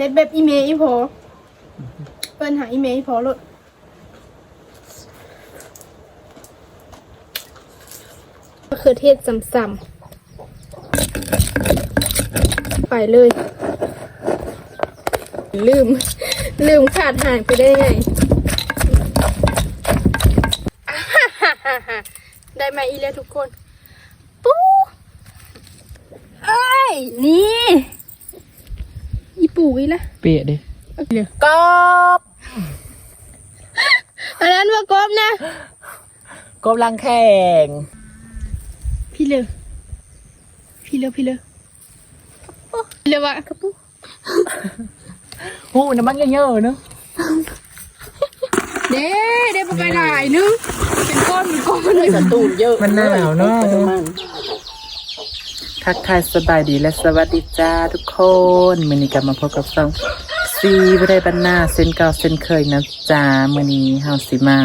ฮ็ดแบบอีเมลอีพอเปิ้นหาอีเมลอีพอลดมะเขือเทศซ้ำๆไปเลย ลืม ลืมขาดหายไปได้ไง ได้มาอีแล้วทุกคน ปูเอ้ย นี่ ปูอีละเปียดิเอาเดี๋ยวกบอันนั้นว่ากบนะ กบลังแข่ง พี่เลอพี่เลอพี่เลอโอ้พี่เลอวะกระปุกหูน้ำมันเยอะๆเนาะเด้ได้ปลาไก่หลายนึงเป็นก้อนเป็นก้อนเลยการะตูนเยอะ มันหนาวเนาะกระมัง ทักทายสบายดีและสวัสดีจ้าทุกคนมือนี้กลับมาพบกับซองซีบได้บันหน้าเส้นเก่าเส้นเคยนะจ้ามือนี้เฮาสิมา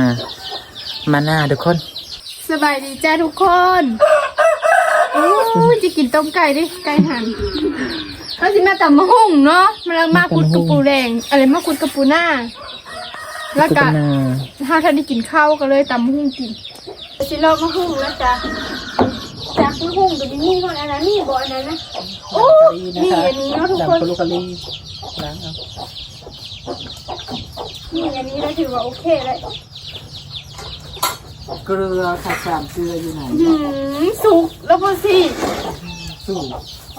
มาหน้าทุกคน สบายดีจ้าทุกคนโอ้ยจะกินต้มไก่ดิไก่หันเขาสิมาแต่มะฮุ่งเนาะมาลังมากุดกระปูแดงอะไรมากุดกระปูหน้า แล้วสุก็กนาถ้าท่านได้กินข้าวก็เลยตำมะฮุ่งกินสิเรามะฮุ่งนะจ๊ะ จากมะฮุ่งกับนี่ก่อนอันนั้นนี่บ่อันนั้นนะโอ้นี่อันนี้เนาะทุกคนดำปลูกกะลีล้างเอานี่อันนี้เราถือว่าโอเคเลยเกลือค่ะสามเกลืออยู่ไหนหืมสุกแล้วพอสิสู้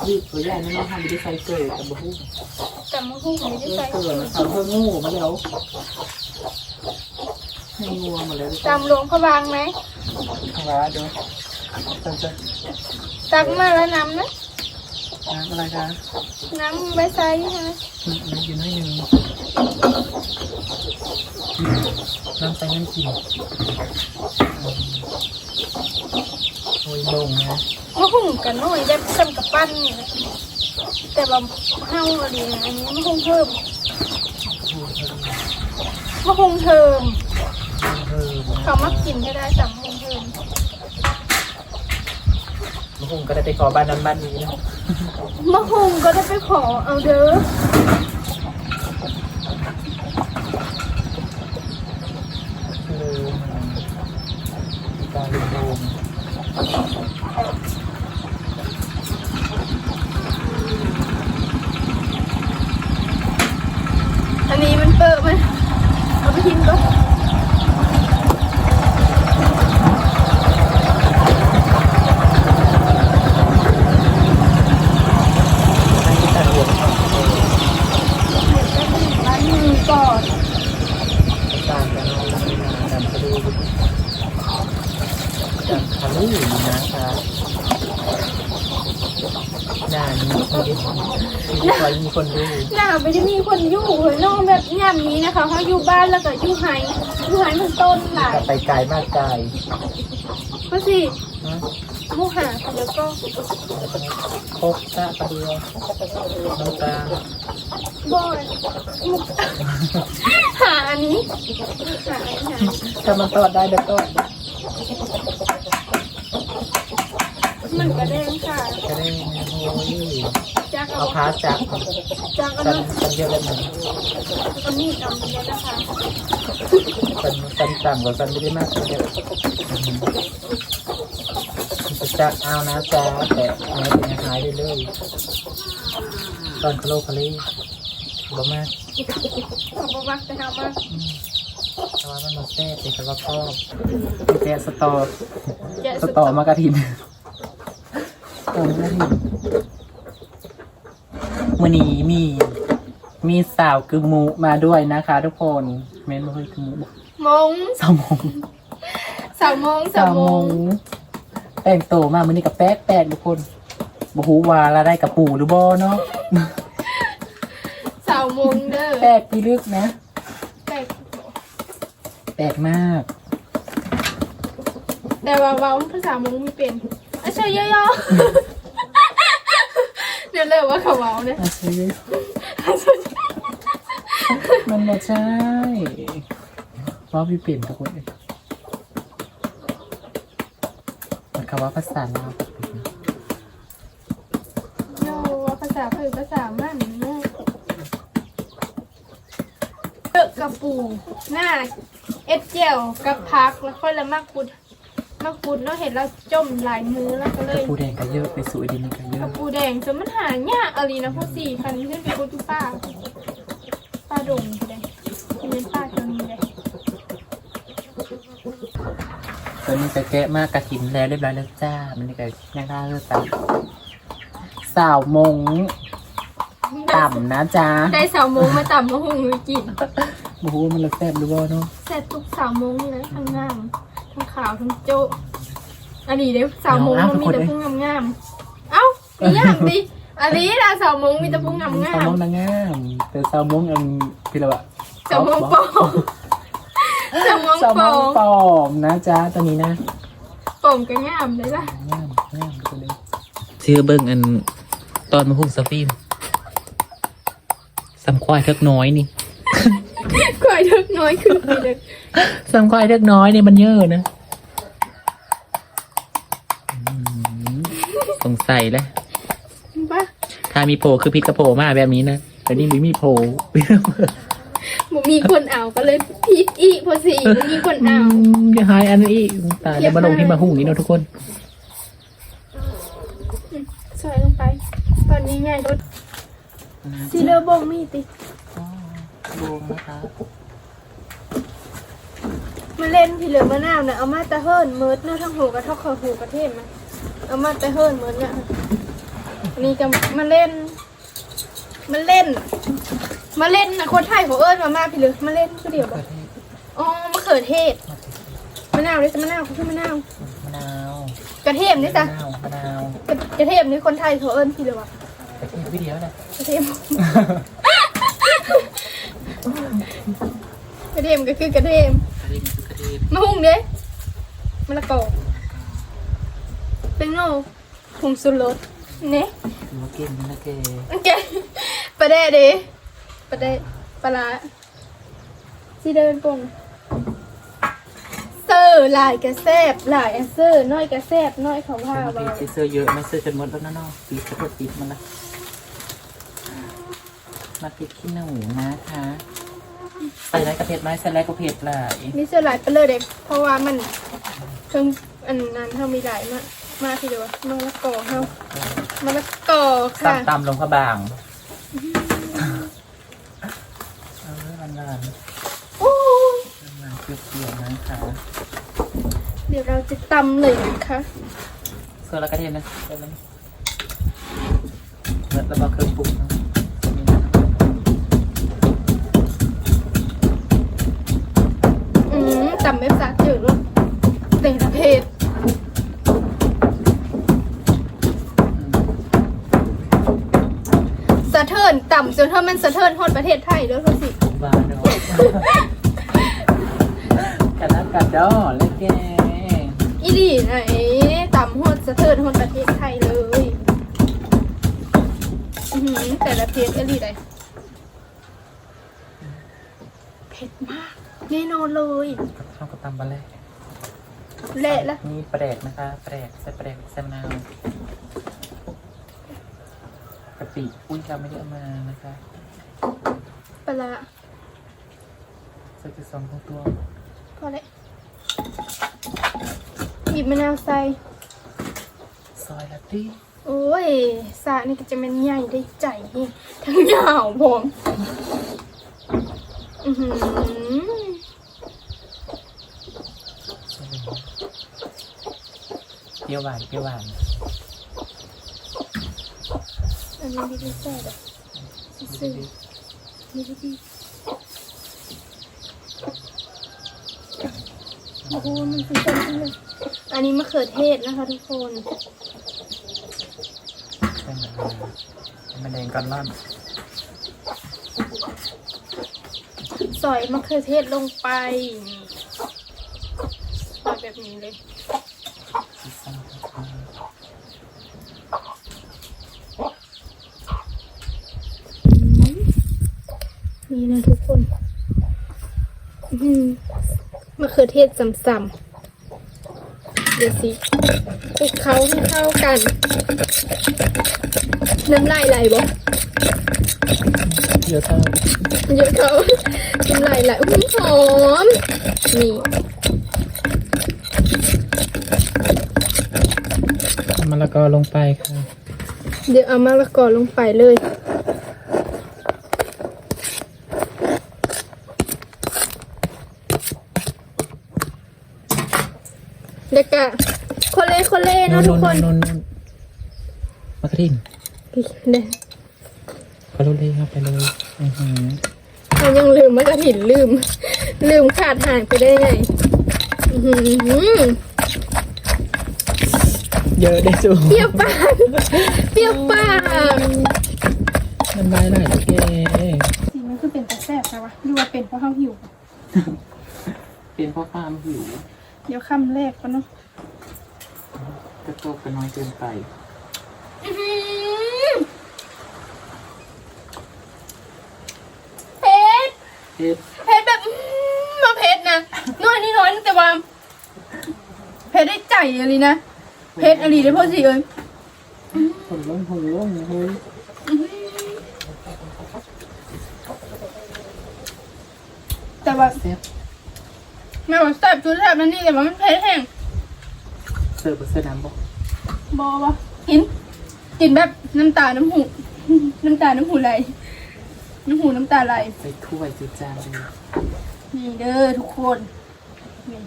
รีบตัวใหญ่ไม่ต้องทำไม่ได้ใส่เกลือกับบุ้งแต่มะฮุ่งไม่ได้ใส่เกลือนทำเพื่องูมาแล้วให้งูมาแล้วตำหลวงพระบางไหม ข้างล่างดูจังจะ ตักมาแล้วน้ำนะน้ำอะไรคะน้ำใบไซใช่ไหมอืมอยู่น้อยหนึ่งน้ำใส่น้ำกินโอ้ยลงนะมะฮุ่งกันหน่อยแบบซ้ำกับปั้นนี่แหละแต่ว่าเฮาอะไรนะอันนี้มะฮุ่งเพิ่มมะฮุ่งเทิมเออเขามักกินก็ได้สั่งมะฮุ่งเทิม มันคงก็ได้ไปขอบ้านนั้นบ้านนี้นะมะฮุ่งก็ได้ไปขอเอาเด้ออมันการลงโดม อันนี้มันเปิดไหมเอาไปทิ้งก็ ให้แต่หัวมัน ล้างมือก่อน ตามกันเอาดำคารูดำคารูนะคะหน้านี้คือที่คอยมีคนดู หน้าไม่ได้มีคนอยู่เฮ้ยน้องแบบย่ำนี้นะคะ เขาอยู่บ้านแล้วก็อยู่ไฮอยู่ไฮมันต้นหลายแต่ไปไกลมากไกลก็สินะมูหาแล้วก็คบตะปะเดียวน้ำตาบอยมุกหาอันนี้หาอันหาถ้ามันตอดได้เดี๋ยวตอดมันกระเด้งค่ะจะได้โอ้ย จากเอาเอาพาจับจากเอากันเนาะกันเยอะเลยหนึ่งเอามีดเอาเนี้ยนะคะกันกันต่ำกว่ากันไม่ได้มากเยอะจะจับเอานะจ๊ะแต่ไม่เป็นหายเรื่อยๆตอนคาโลคาลีบ่มากขอบคุณแต่ทำมาแต่ว่ามันมาแซ่บเป็นสำหรับพ่อมีแต่สตอ แกะสตอมากระถินสตอมากระถิน มื่อนี้มีมีสาวกึมมูมาด้วยนะคะ ทุกคนเม้นมาเฮ้ยกึมมูบอกมงสาวมงสาวมงสาวมงแต่งโตวมามื่อนี้กับแป๊กแป๊กทุกคนบฮูว่าละได้กับปู่หรือบ่เนาะสาวมงเด้อแป๊กพี่ลึกนะแต่แปลกมาก แต่ว่าเว้าภาษามงไม่เป็นอะเชยย่อๆ เดี๋ยวเลยว่าเขาเว้าเนี่ยอาชีพมันไม่ใช่ว่าพี่เปลี่ยนทุกคนเลยมันคำว่าภาษาลาวโยว่าภาษาคือภาษามันเนาะกระปูหน้าเอ็ดเจียวกับพักแล้วค่อยละมากกุ ดมากกุดเนาะเห็นแล้วจมหลายมือแล้วก็เลยปูแดงก็เยอะไปสู่ไอดินนี่ก็เยกอะระปูแดงจนมันหายากอะไรนะพวกสี่คันขึ้นไปกุดทุป้าป้าดงเลยเป็นป้าตรงนี้เลยตอนนี้ก็แกะมากกระถินแล้วเรียบร้อยแล้วจ้า มันนี่ก็ยังได้เลยจ้าสาวมงต่ำนะจ้าได้สาวโมงมาต่ำมาหุงเลยกิน โอ้โหมันละแซ่บหรือเปล่าเนาะ เสร็จทุกสาวโมงเลยทั้งงามทั้ง ขาวทั้งโจอันนี้เด้สาวโมงมันมีแต่พุ่งงามๆเอ้ามีอย่างดิอันนี้นะสาวโมงมีแต่พุ่งงามสาวมงนางงามแต่สาวมงอันพี่ละวะๆสาวโมงปลอมสาวโมงสาวปมลองมปลอมนะจ้าตัวนี้นะปลอมก็งามเลยล่ะงามงามตัวนี้ชื่อเบิ้งอันตอนมาหุ่งสฟิล์มสำควายเทิกน้อยนี่กวยเล็กน้อยขึ้นไปเลยสำควายเทิกน้อยนี่มันเยอะนะอืม สงสัยแล้วป่ะถ้ามีโผล่คือพิษกระโผล่มาแบบนี้นะแต่นี่ไม่มีโผล่บ่มีคนเอาก็เลยพีดอีพอสี่บ่มีคนเอา อย่าหายอันนี้อีกตายแล้วมาลงที่มาหุ่งนี้เนาะทุกคนใส่ลงไป ตอนนี้ไงรถซีเลอร์บงมีติบวงนะคะมาเล่นพี่เหลือมะนาวนะเอามาแตะเฮิร์นเมิร์ดเนื้อทั้งหูกระทอกคอหูกระเทศมา เอามาแตะเฮิร์นเมิร์ดเนี่ยอันนี่จะมาเล่น มาเล่น มาเล่นนะคนไทยเขาเอิ้นมามาพี่เหลือมาเล่นก็เดียวบ่อ๋อมะเขือเทศมะนาวเลยจ้ะมะนาวเขาคือมะนาวมะนาวกระเทียมนี่จ้ะมะนาวมะนาวกระกระเทียมนี่คนไทยเขาเอิ้นพี่เหลือวะกระเทียมวิดีโอนะกระเทียมกระเทียมก็คือกระเทียมกระเทียมคือกระเทียมมะฮุ่งเด้มะละกอ เป็นโน่ผงสุรสเนี่ยมะเก็นนะเกโอเคปลาแดดเด้ปลาแดดปลาร้าสีเดินปงเซอร์หลายกระแซบหลายอันเซอร์น้อยกระแซบน้อยเขาว่าบางว่าทีเสื้อเยอะไม่เสื้อจนหมดแล้วนะเนาะปีกระโดดปีกมันละมาพริกขี้หนูนะคะใส่ไรกระเผ็ดไหมใส่ไรกระเผ็ดหลายมีเสื้อหลายไปเลยเด็กเพราะว่ามันเครื่องอันนั้นเขามีหลายมาก มากทีเดียวมะละกอเขามะละกอค่ะตำตำลงพระบางเอาเรื่องนานโอ้ยๆนานๆเปรี้ยวๆนะคะเดี๋ยวเราจะตำเลยนะคะเสื้อและกระเทียมนะเดี๋ยวมันเมื่อแล้วก็เครื่องปรุงเนาะมีนะอืมตำไม่สาจืดหรอกแต่ละเพศ ต่ำจนเท่ามันสะเทินฮอดประเทศไทยแล้วทุกสิบ้าเนาะกันนัดกันดอเล็กแกอีหลีไหนต่ำฮอดสะเทินฮอดประเทศไทยเลยอือหือแต่ละเพศอีหลีใดเผ็ดมากแน่นอนเลยข้าวกระตำบะเล่เละละมีปลาแดกนะคะปลาแดกใส่ปลาแดกใส่มะนาว กะปิอุ้ยเราไม่ได้เอามานะคะปลาร้าใส่ไปสองตัวพอแล้วบีบมะนาวใส่ซอยละตีโอ้ยสานี่ก็จะเป็นใหญ่ได้ใจนี่ทั้งยาวผมอือหือเปรี้ยวหวานเปรี้ยวหวาน อันนี้ดีดีแซ่บอะซื่อๆดีดีดีโอ้โหมันสีสันจังเลยอันนี้มะเขือเทศนะคะทุกคนใช่ไหมมันแดงก้อนล่อนสอยมะเขือเทศลงไปสอยแบบนี้เลย ซีซั่นครับ นี่นะทุกคนอื้อหือมะเขือเทศสัมๆเดี๋ยวสิคลุกเคล้าให้เข้ากัน น้ำลายไหลบ่เดี๋ยวเท่าเยอะเขากินไหลไหลอุ้ยหอม นี่มะละกอลงไปค่ะ เดี๋ยวเอามะละกอลงไปเลย เด็กอะโคเล่โคเล่เนาะทุกคนนนนนมากระดิ่งเด็กไปเลยเลยครับไปเลยอื้อหือเรายังลืมมะกระถิ่นลืม ลืมขาดห่างไปได้ไงอื้อหือเยอะได้จูเปรี้ยวปากเปรี้ยวปากมันได้หลายแกสีมันคือเป็นแต่แซ่บใช่ปะหรือว่าเป็นเพราะเขาหิว เป็นเพราะความหิว เดี๋ยวคำแรกก่อนเนาะ กระโตกกันน้อยเกินไปอื้อหือเผ็ดเฮ็ดเผ็ดแบบอื้อมาเผ็ดนะน้อยนี่น้อยแต่ว่าเผ็ดได้ใจอะไรนะเผ็ดอะไรได้พ่อสิเอ้ยผลล้มผลล้มเฮ้ยแต่ว่าแซ่บแม่ว่าแซ่บจุดแซ่บนั่นนี่แต่ว่ามันเผ็ดแห้งเสิร์ฟเสื้อน้ำบอกบอวะกินกินแบบน้ำตา น้ำหู น้ำตา น้ำหูไหล น้ำหูน้ำตาไหล ใส่ถ้วยจุจานเลยนี่เด้อทุกคนนี่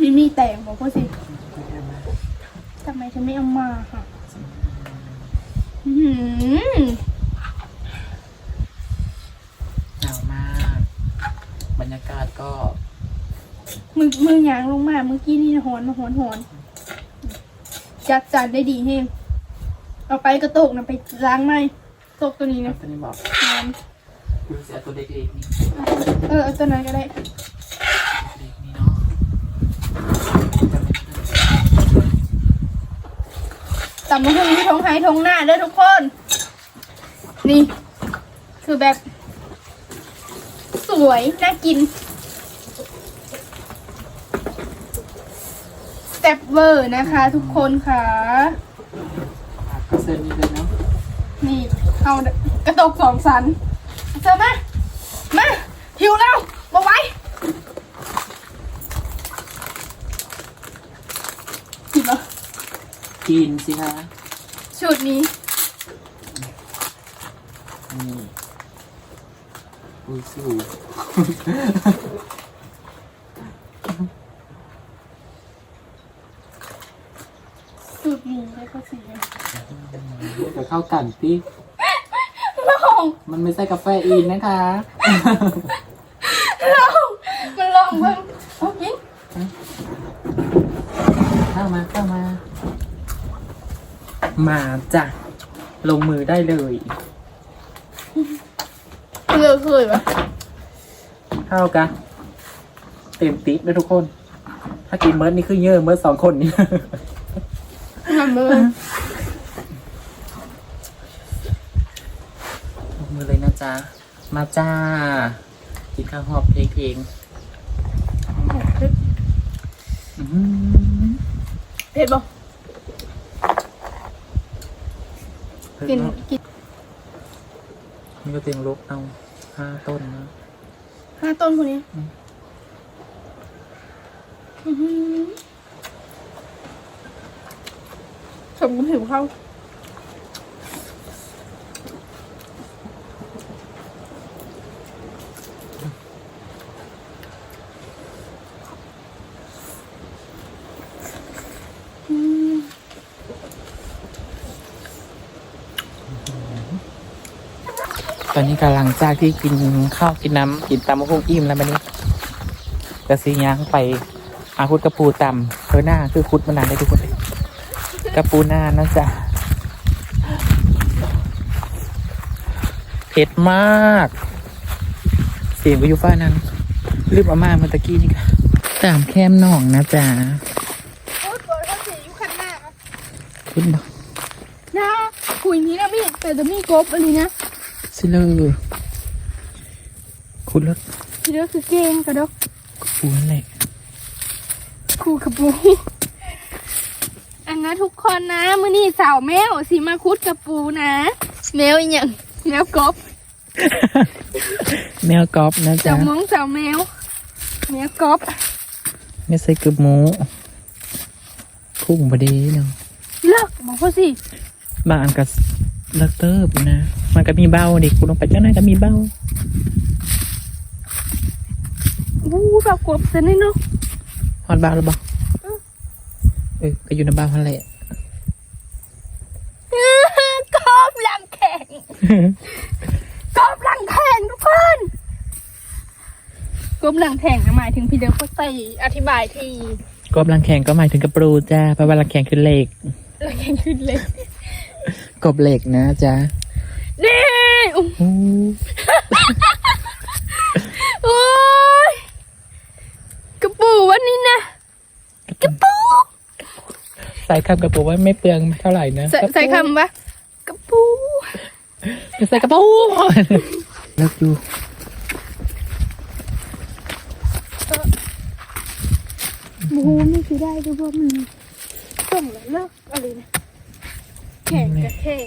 มีมีแตงบอกพ่อสิไม่ได้มาทำไมฉันไม่เอามาค่ะอื้อหือหนาวมาก บรรยากาศก็ มือมือยางลงมาเมื่อกี้นี่หอนหอนหอนจัดจานได้ดีเฮงเอาไปกระโตกนะไปล้างไหมตกตัวนี้นะตอนนี้บอกน้ดูสิเอาตัวเล็กๆนี่ำเออเอาตัวนั้นก็ได้เล็กนี่เนาะตำมะฮุ่งที่ทงไฮทงหน้าเด้อทุกคน นี่ คือแบบ สวย น่ากิน สเต็ปเวอร์นะคะ ทุกคนค่ะ ก็เซิร์ฟนี่เลยเนาะนี่เอากระตกสองสันเจอมามาหิวแล้วมาไว้กินปะกินสิคะชุดนี้นี่อุ้ยสู้ ชุด นี้ได้ก็สีเดี๋ยวเข้ากันพี่ลองมันไม่ใช่กาแฟอีนนะคะ ลองมันลองเบิ่งเอากินเข้ามาเข้ามา มาจ้ะ ลงมือได้เลยเลือกเคยปะเข้ากัน เต็มติ๊บเลยทุกคน ถ้ากินเมิร์ดนี่คือเยอะเมิร์ดสองคนนี่ ทำเลยลงมือเลยนะจ๊ะ มาจ้า กินข้าวหอบเพลงเพลงอื้อหือเผ็ดบ่เพิ่งกินเนาะกินนี่ก็เตียงลบเอาห้าต้นนะ ห้าต้นคนนี้อืมอื้อหือ สมกับผิวเขาอืมตอนนี้กำลังจากที่กินข้าวกินน้ำกินตำมะพร้าวอิ่มแล้วมันนี้กระซีย่างไปอาคุดกระปูตำเธอหน้าคือคุดมานานได้ทุกคนเลย กระปูหน้านะจ๊ะเผ็ดมาก เสียงวิวฟ้านั้นรีบเอามาเมื่อตะกี้นี่ค่ะตามแคมหนองนะจ๊ะโอ้ยปวดเขาเสียอยู่ข้างหน้าคุณบอกนะคุยนี้นะมี่แต่จะมีกบอะไรนะสิเลยคุณรถทีเดียวคือเก่งกระดกกระปูนั่นแหละครูกับปูอั นนะทุกคนนะ มื้อนี้สาวแมวสีมาคุดกับปูนะ แมวอีหยังแมวกบแมวกรอบนะเจ้าจ๊ะมองเจ้าแมว แมวกบไม่ใส่กึบหมูพุ่งพอดีเนาะเลิกบอกเขาสิบางอันก็เลิกเติบนะ มันก็มีเบ้าดิคุณลงไปจ้าหน้าก็มีเบ้าวู้แบบกบเสยนี่เนาะฮอดเบ้าหรือเปล่า เออก็อยู่ในเบ้าทันแหละกบหลังแข็งกบหลังแข็งทุกคนกบหลังแข็งหมายถึงพี่เดิมเขาใส่อธิบายที่กบลังแข่งก็หมายถึงกระปรูจ้าเพราะว่าลังแข่งคือเหล็กหลังแข็งขึ้นเลยกบเหล็กนะจ๊ะนี่อุ๊ยอู้โอ้ยกระปูวันนี้นะกระปู ใส่คำกระปูว่าไม่เปลืองเท่าไหร่นะใส่ใส่คำว่ากระปูใส่กระปูเลิกอยู่หมูไม่คือได้ก็เพราะมันส่งแล้วเลิกอะไรนะแข่งกับแข่ง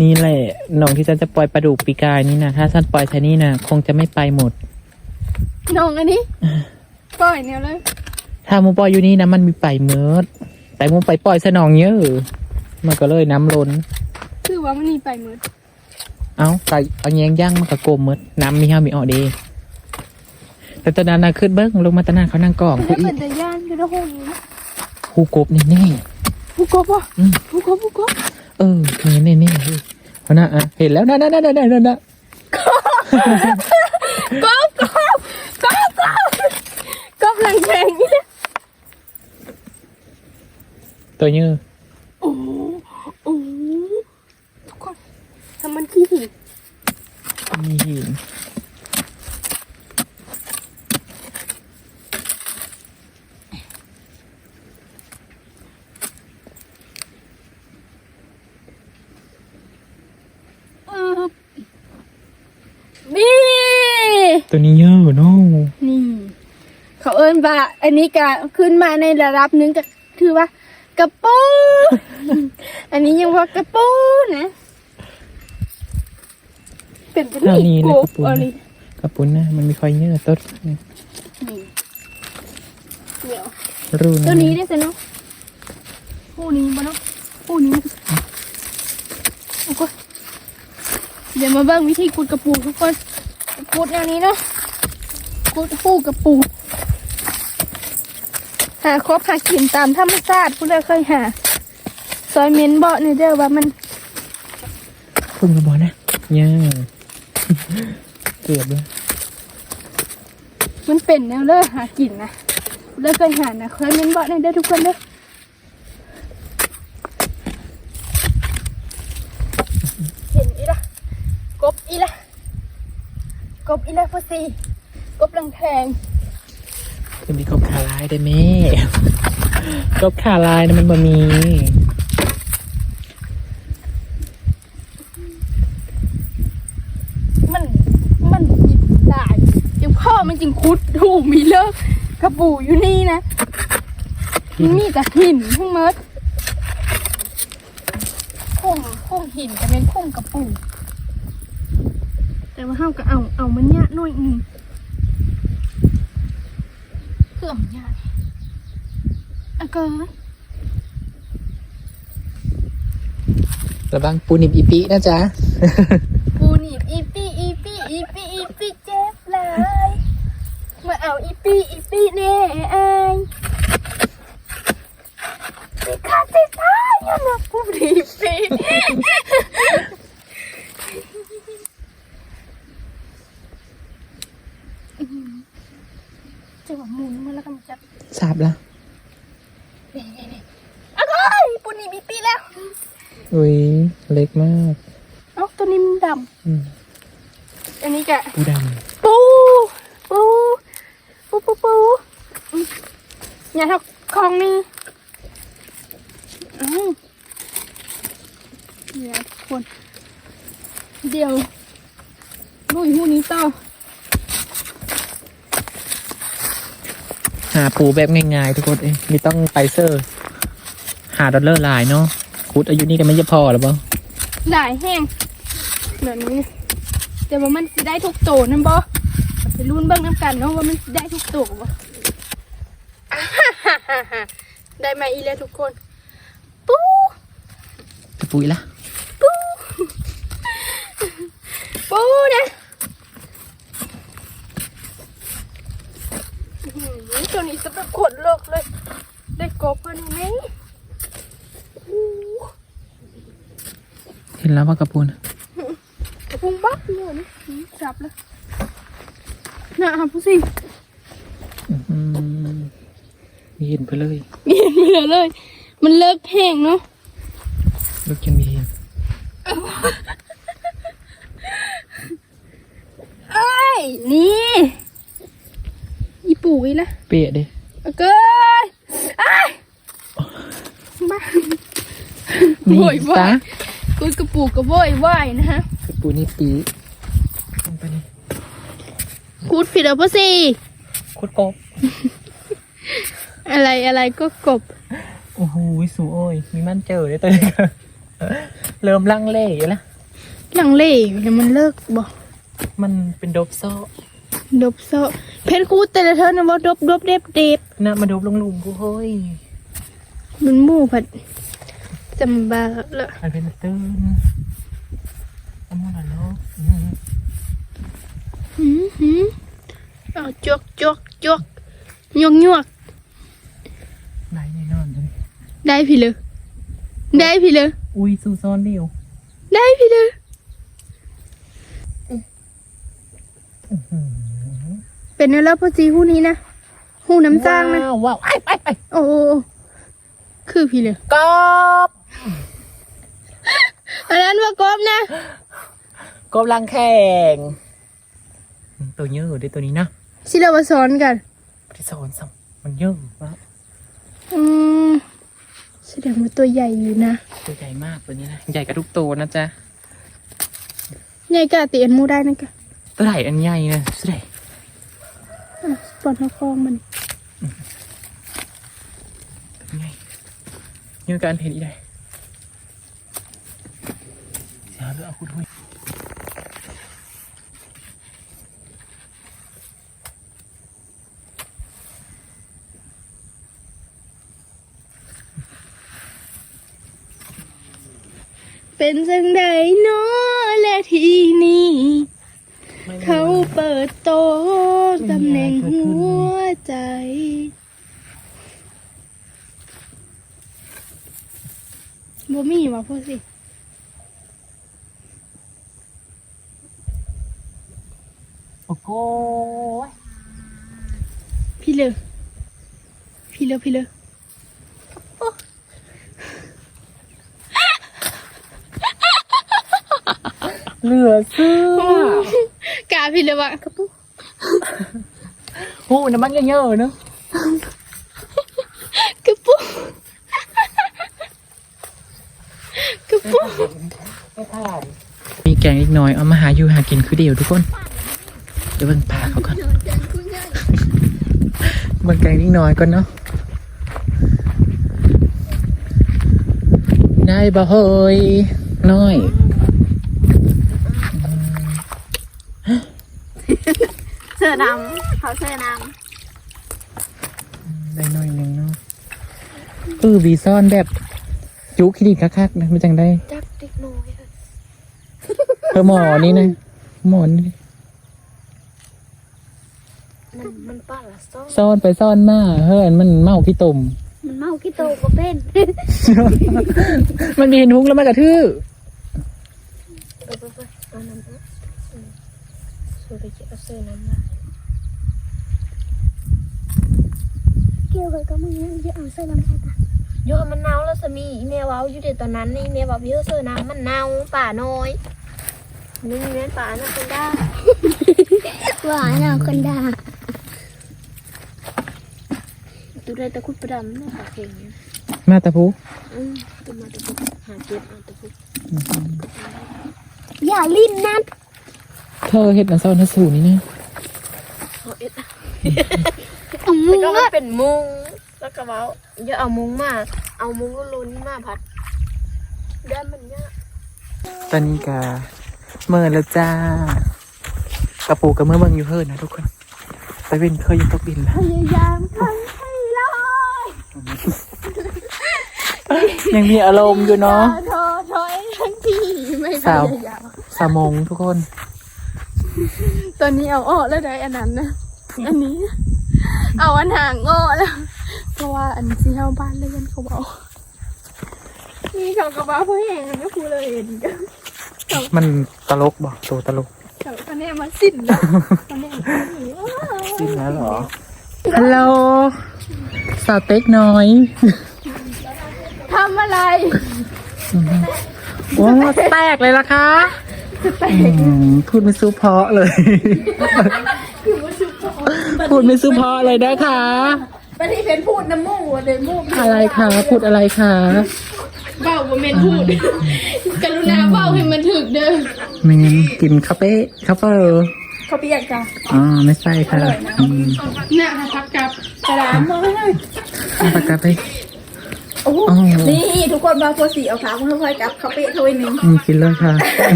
นี่แหละน้องที่ฉันจะปล่อยปลาดุกปีกายนี่นะถ้าฉันปล่อยชะนี่นะคงจะไม่ไปหมดน้องอันนี้ ปล่อยเนี่ยเลย ถ้ามูปล่อยอยู่นี่นะมันมีไปเมิดแต่มูไปปล่อยสนองเยอะมันก็เลยน้ำล้น คือว่ามันนี่ไปหมืดเอาไก่เอาแยงย่างมันก็กลมเมิดน้ำมีห้ามีออเดแต่ตอนนั้นนะขึ้นเบิ้งลงมาตะหนาเขานั่งกล่องแต่ผู้ถ้าอีเป็นแต่ย่านคือถ้าห้องนี้นะผู้กบนี่แน่ ผู้กบอะอืม ผู้กบผู้กบเออนี่แน่แน่เฮ้ยเอานะอะเห็นแล้วนะนะนะนะนะนะนะกบกบกบกบกบหลังแข่งนี่ ตัวเยอะโอ้โหโอ้โหทุกคนทำมันขี้หินมีหินอืมนี่ตัวนี้เยอะเนาะนี่ เขาเอิ้นว่า อันนี้ก็ขึ้นมาในระดับหนึงก็คือว่ากระปูอั นนี้ยังว่ากระปูนะ เป็นเป็นเท่านี้กเลยบกระปุนอะไรกระปุนนะมันมีคอยเยอะต้นนี่เดี๋ยวรู้นะตัวนี้ได้สิเนาะคู่นี้บ่เนาะคู่นี้โอ้โหเดี๋ยวมาเบิ่งวิธีกุดกระปูทุกคนกุดแนวนี้เนาะกุดปูกระปู หาครบหากินตามธรรมชาติผู้ใดเคยหาซ อยเมนเบาะนี่เด้อว่ามันพึ่งกระบอกนะเยอะเกือบเลยมันเป็นแนวเด้อหากินนะผู้ใดเคยหานะเคยเมนเบาะนี่เด้อทุกคนเด้อเห็นอีละกบอีละกบอีละพุซีกบลังแทงจะมีกบขาลายได้ไหมกบขาลายนะมันบ่มี มันมันผิดได้ยังพ่อ มันจริงคุดถูกมีเลิกกระปูอยู่นี่นะมันมีแต่หินทั้งหมดพุ่งพุ่งหินจะเป็นพุ่งกระปูแต่ว่าเฮาก็เอาเอามันยะหน่อยหนึงเครื่องยะอะเกินระวังปูนิบอีปีนะจ๊ะ ปูหนีบอีปี้อีปี้อีปี้อีปี้เจ็บเลยมาเอาอีปี้อีปี้แน่ไอ้สิขาดสิตายยังนะปูหนีบอีปี้ จะว่าหมุนมาแล้วก็มันจะทราบละอ้าวยปูหนีบอีปี้แล้วอุ้ยเล็กมากเอ้าตัวนี้มันดอืมำอันนี้กะปูดปูปูปูปูปูอืมอย่าทักของนี่อืมเดี๋ยวทุกคน เดี๋ยวลุยหูนี้ต่อ หาปูแบบง่ายๆ ทุกคนเองไม่ต้องไปเซอร์ หาดอลเลอร์ลายเนาะคุดอายุนี่กันไม่จะพอหรอเปล่าหลายแห้งแบบนี้แต่ว่ามันสิได้ทุกโตนั่นบ่ไปลุ้นเบิ่งน้ำกันเนาะว่ามันสิได้ทุกโตบ่อ่าฮ่าฮ่าฮ่าฮ่าได้มาอีแล้วทุกคน ปูตะปุยละปูปูนะอื้อหือ ตัวนี้จะเป็นขนเลิกเลย ได้กบมันไหมอู้เห็นแล้วว่ากระปูนกระพุ้งบักเลยนี่อื้อจับเลยน่ะครับผู้สิอื้อหือมีเห็นไปเลยเห็นไปเลยเลย มันเลิกแห้งเนาะลูกยังมีเห็นเอ้ยนี่อี ปู่อีละเปียเด้เอาเกินไอ้ายบ้านี่โวยวาตายกูกระปูกระโวยวายนะฮะกระปูนี่ปีลงไปนี่คูดผิดแล้วปะสิคุดกบ อะไรอะไรก็กบ โอ้โหสูโอ้ย มีมันเจอเลยตัวนี้ก็เริ่มลังเลอยู่แล้วหลังเล่อยู่เนี่ยมันเลิกบอก มันเป็นดบซ้อ ดบโซะเพนคูดแต่ละเธอนะว่าดบดบเด็บเด็บน่ะมาดบลงหลุมกูเฮ้ยมันหมู่ผัดจำบาละมันเป็นตื้นเอามาละเนาะอืมหืมหืมเอาจวกจวกจวกยวกยวกไหนแน่นอนเลยได้พี่เลยได้พี่เลยอุ้ยสูซ้อนเดียวได้พี่เลยอื้ อหือเป็นแล้วพอจีหูนี้นะหูน้ำจ้างนะว้าวว้าวไอ้ไปไปโอ้โอ้โอ้คือพี่เลยกบอันนั้นว่ากบนะกบลังแข่งอืมตัวเยอะได้ตัวนี้นะที่เรามาสอนกันที่สอนสัมมันเยอะวะอืมแสดงว่าตัวใหญ่อยู่นะ ตัวใหญ่มากตัวนี้นะใหญ่กับทุกตัวนะจ๊ะใหญ่กะตีอันมูได้นะกะตัวไหนอันใหญ่นะสุดไหน อะปอนเขาคลองมันใหญ่เยอะการเห็นอีได้เสียเลือดคุณด้วยเป็นจังใดเนาะและทีนี้เขาเปิดโตะตำแหน่งหัวใจ บ่มีว่ะพ่อสิ โอ้โหพี่เลยพี่เลยพี่เลยเหลือเสื้อกาพี่เลยว่ะ กระปุกโอ้น้ำมันเยอะๆเนอะกระปุกกระปุกไม่ผ่านมีแกงอีกหน่อยเอามาหาอยู่หากินคือเดียวทุกคน เดี๋ยวเบิ่งปลาเขาก่อนเบิ่งแกงอีกหน่อยก่อนเนาะได้บ่เฮ้ยน้อยเสื้อดำ เขาเสื้อดได้หน่อยหนึงเนาะเออวีซ่อนแบบจุคิดิคักๆนะมันจังได้ำจักเด็กน้อยเธอหมอนี่นะหมอนี่มันมันป้าละซ่อซ่อนไปซ่อนมาเฮ้ยมันเมาขี้ตุ่มมันเมากี่โตก็เป็น มันมีเห็นหุ้งแล้วมันกระทือไปไปไปเอาน้ำเอาสูดไปเก็บเอาเสื้อน้ำละ เกี่ยวกับก็มึงยังจะเอาเสื้อน้ำเอาตาโยมมันเน่าแล้วสมีอีเมลเว้าอยู่เดี๋ยวตอนนั้นนี่อีเมลบอกพี่เสื้อน้ำมันเน่าป่าน้อยนี่แม่นป่านะคุณด้าหวานเอาคนด่าตัวได้ตะคุดประดำเนี่ยปากเก่งเนี่ยมาตะพูอืมตัวมาตะพุกหาเก็บเอาตะพุกอย่าลิ้นนั่นเธอเห็ดมันซ่อนทัสูนี่นะเอาเอ็ด อืมแล้วก็มันเป็นมุงแล้วก็เว้าอย่าเอามุงมา เอามุงลุ้นๆมาพัดด้านมันเนี่ยตอนนี้กะเมื่อแล้วจ้ากระปูกับเมื่อเบิ่งอยู่เฮิรนนะทุกคน ไปเป็นเคยยังตกดินแล้วพยายามคันให้ลอยยังมีอารมณ์อยู่เนาะทอถอยทั้งที่ไม่พสาวยายามสามงทุกคน ตอนนี้เอาออกแล้วได้อันนั้นนะ อันนี้ เอาอันห่างออกแล้ว เพราะว่าอันที่เฮาบ้านเลยกันเขาบอกนี่เขากระบะผู้แห่งกันก็พูดเลยเห็นกันมันตลกบอกตัวตลกเขาคะแนนมาสิ้นแล้วคะแนนมาหนีจริงแล้วเหรอ ฮัลโหลสาวเต็กน้อยทำอะไรโอ้แตกเลยล่ะคะอืมพูดไม่สู้เพราะเลย พูดไม่สู้เพราะเลยนะคะปฏิเพนพูดน้ำมูกเดี๋ยวมูกอะไรคะพูดอะไรคะเบาบ่เมนพูดกรุณาเบาให้มันถึกเด้อเมนกินคาเฟ่คาเฟ่เขาเปียกจ้ะอ๋อไม่ใช่ค่ะอืมน่ะพักกับกระดามมาให้เอาปากกาไปโอ้โหอ๋อนี่ทุกคนมาโพสีเอาขาคุณค่อยกับเขาเปียกเท่าไนึงอืมกินเลยค่ะ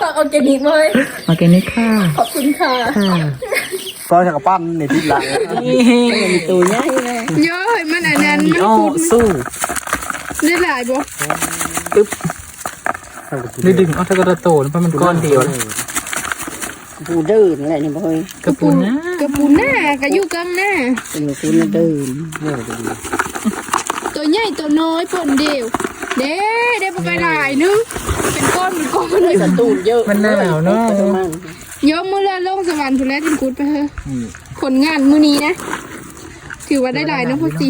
ฝากออร์แกนิกเลยมากินนี่ค่ะ ขอบคุณค่ะค่ะ ซอยจากปั้นในทิศหลังนี่มีตัวใหญ่เลยเยอะมันอันนั้นมันอ๋อพูดสู้ได้หลายบ่หรือดึงเอาตะกระโตนเพราะมันก้อนเดียวนะผู้เดินอะไรนี่บ่เฮ้ยกระปุนนะกระปูหน้ากระยุกังหน้าเป็นผู้เดินเนี่ยจะดีตัวใหญ่ตัวน้อยปนเดียวเด้ได้ปลาหลายนึงเป็นก้อนเป็นก้อนเลยประตูนเยอะมันหนาวเนาะ ยอมมือละลงสวรรค์ทุนแล้วทินกุดไปเถอะผลงานมือนี้นะ ถือว่าได้หลายนะพ่อสิ